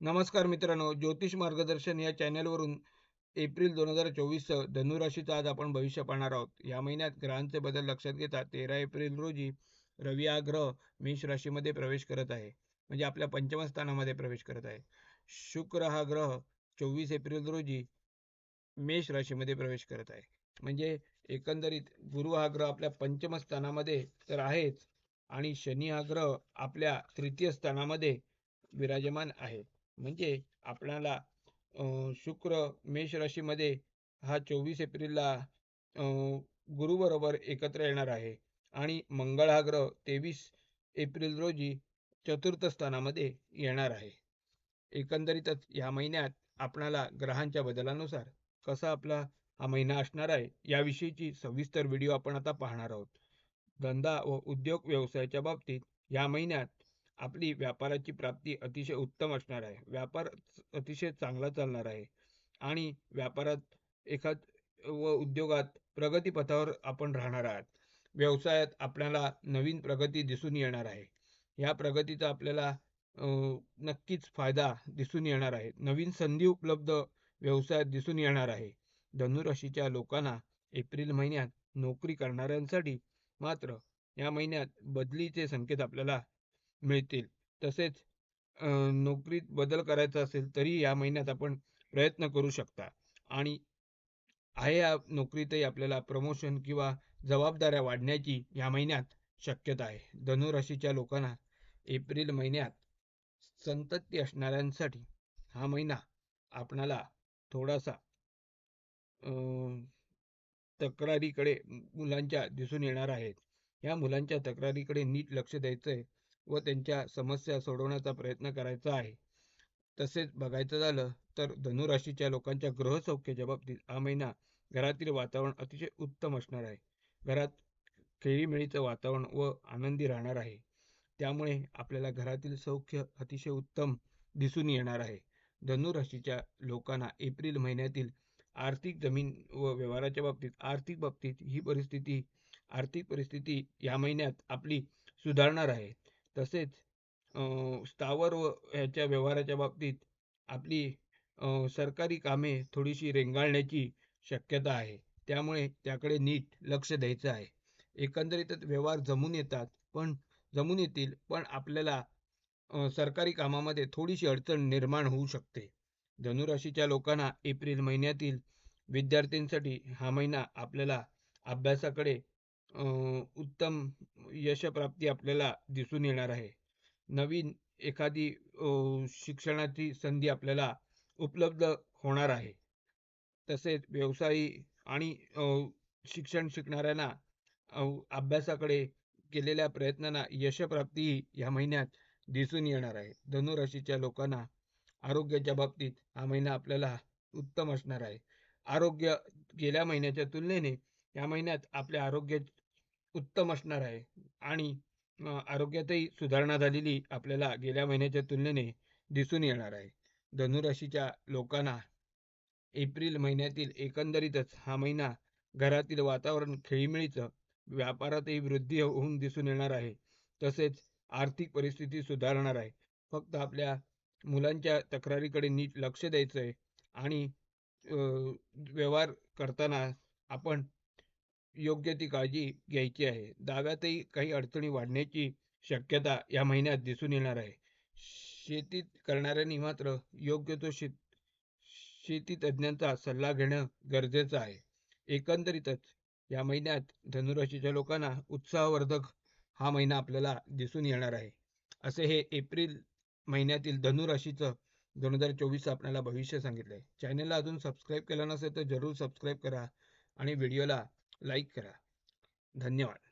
नमस्कार मित्रांनो ज्योतिष मार्गदर्शन या चॅनलवरून एप्रिल दोन हजार चोवीसचं धनुराशीचं आज आपण भविष्य पाहणार आहोत. या महिन्यात ग्रहांचे बदल लक्षात घेता तेरा एप्रिल रोजी रवी हा ग्रह मेष राशीमध्ये प्रवेश करत आहे. म्हणजे आपल्या पंचम स्थानामध्ये प्रवेश करत आहे. शुक्र हा ग्रह चोवीस एप्रिल रोजी मेष राशीमध्ये प्रवेश करत आहे. म्हणजे एकंदरीत गुरु हा ग्रह आपल्या पंचम स्थानामध्ये तर आहेच आणि शनी हा ग्रह आपल्या तृतीय स्थानामध्ये विराजमान आहे. म्हणजे आपल्याला शुक्र मेष राशीमध्ये हा चोवीस एप्रिलला गुरुबरोबर एकत्र येणार आहे. आणि मंगळ हा ग्रह तेवीस एप्रिल रोजी चतुर्थ स्थानामध्ये येणार आहे. एकंदरीतच या महिन्यात आपणाला ग्रहांच्या बदलानुसार कसा आपला हा महिना असणार आहे याविषयीची सविस्तर व्हिडिओ आपण आता पाहणार आहोत. धंदा व उद्योग व्यवसायाच्या बाबतीत या महिन्यात आपली व्यापाराची प्राप्ती अतिशय उत्तम असणार आहे. व्यापार अतिशय चांगला चालणार आहे. आणि व्यापारात एखाद व उद्योगात प्रगतीपथावर आपण राहणार आहात. व्यवसायात आपल्याला नवीन प्रगती दिसून येणार आहे. या प्रगतीचा आपल्याला नक्कीच फायदा दिसून येणार आहे. नवीन संधी उपलब्ध व्यवसायात दिसून येणार आहे. धनुराशीच्या लोकांना एप्रिल महिन्यात नोकरी करणाऱ्यांसाठी मात्र या महिन्यात बदलीचे संकेत आपल्याला मिळतील. तसेच नोकरीत बदल करायचा असेल तरी या महिन्यात आपण प्रयत्न करू शकता. आणि आहे या नोकरीतही आपल्याला प्रमोशन किंवा जबाबदाऱ्या वाढण्याची या महिन्यात शक्यता आहे. धनुराशीच्या लोकांना एप्रिल महिन्यात संतती असणाऱ्यांसाठी हा महिना आपणाला थोडासा तक्रारीकडे मुलांच्या दिसून येणार आहेत या मुलांच्या तक्रारीकडे नीट लक्ष द्यायचं आहे व त्यांच्या समस्या सोडवण्याचा प्रयत्न करायचा आहे. तसेच बघायचं झालं तर धनुराशीच्या लोकांच्या ग्रहसौख्याच्या बाबतीत हा महिना घरातील वातावरण अतिशय उत्तम असणार आहे. घरात खेळीमेळीचं वातावरण व आनंदी राहणार आहे. त्यामुळे आपल्याला घरातील सौख्य अतिशय उत्तम दिसून येणार आहे. धनुराशीच्या लोकांना एप्रिल महिन्यातील आर्थिक जमीन व व्यवहाराच्या बाबतीत आर्थिक बाबतीत ही परिस्थिती आर्थिक परिस्थिती या महिन्यात आपली सुधारणार आहे. तसेच स्थावर व ह्याच्या व्यवहाराच्या बाबतीत आपली सरकारी कामे थोडीशी रेंगाळण्याची शक्यता आहे. त्यामुळे त्याकडे नीट लक्ष द्यायचं आहे. एकंदरीतच व्यवहार जमून येतात पण जमून येतील पण आपल्याला सरकारी कामामध्ये थोडीशी अडचण निर्माण होऊ शकते. धनुराशीच्या लोकांना एप्रिल महिन्यातील विद्यार्थ्यांसाठी हा महिना आपल्याला अभ्यासाकडे उत्तम यशप्राप्ती आपल्याला दिसून येणार आहे. नवीन एखादी शिक्षणाची संधी आपल्याला उपलब्ध होणार आहे. तसेच व्यवसायी आणि शिक्षण शिकणाऱ्यांना अभ्यासाकडे केलेल्या प्रयत्नांना यशप्राप्ती या महिन्यात दिसून येणार आहे. धनुराशीच्या लोकांना आरोग्याच्या बाबतीत हा महिना आपल्याला उत्तम असणार आहे. आरोग्य गेल्या महिन्याच्या तुलनेने या महिन्यात आपल्या आरोग्य उत्तम असणार आहे. आणि आरोग्यातही सुधारणा झालेली आपल्याला गेल्या महिन्याच्या तुलनेने दिसून येणार आहे. धनुराशीच्या लोकांना एप्रिल महिन्यातील एकंदरीतच हा महिना घरातील वातावरण खेळीमेळीचं व्यापारातही वृद्धी होऊन दिसून येणार आहे. तसेच आर्थिक परिस्थिती सुधारणार आहे. फक्त आपल्या मुलांच्या तक्रारीकडे नीट लक्ष द्यायचं आहे आणि व्यवहार करताना आपण योग्य ती काळजी घ्यायची आहे. दाव्यातही काही अडचणी वाढण्याची शक्यता या महिन्यात दिसून येणार आहे. शेतीत करणाऱ्यांनी मात्र योग्य तो शेत शेती तज्ज्ञांचा सल्ला घेणं गरजेचं आहे. एकंदरीतच या महिन्यात धनुराशीच्या लोकांना उत्साहवर्धक हा महिना आपल्याला दिसून येणार आहे. असे हे एप्रिल महिन्यातील धनुराशीचं दोन हजार चोवीस आपल्याला भविष्य सांगितलंय. चॅनलला अजून सबस्क्राईब केलं नसेल तर जरूर सबस्क्राईब करा आणि व्हिडिओला लाईक करा. धन्यवाद.